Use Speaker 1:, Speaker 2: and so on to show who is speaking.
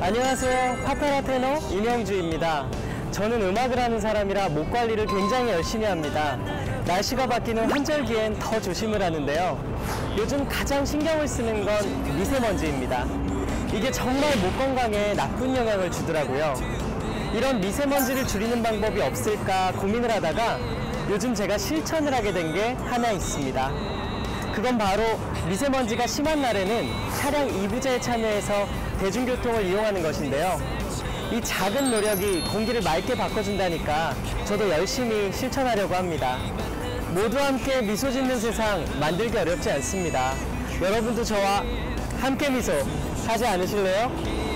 Speaker 1: 안녕하세요. 파파라 테너 임영주입니다. 저는 음악을 하는 사람이라 목 관리를 굉장히 열심히 합니다. 날씨가 바뀌는 환절기엔 더 조심을 하는데요. 요즘 가장 신경을 쓰는 건 미세먼지입니다. 이게 정말 목 건강에 나쁜 영향을 주더라고요. 이런 미세먼지를 줄이는 방법이 없을까 고민을 하다가 요즘 제가 실천을 하게 된 게 하나 있습니다. 그건 바로 미세먼지가 심한 날에는 차량 이부제에 참여해서 대중교통을 이용하는 것인데요. 이 작은 노력이 공기를 맑게 바꿔준다니까 저도 열심히 실천하려고 합니다. 모두 함께 미소 짓는 세상 만들기 어렵지 않습니다. 여러분도 저와 함께 미소 하지 않으실래요?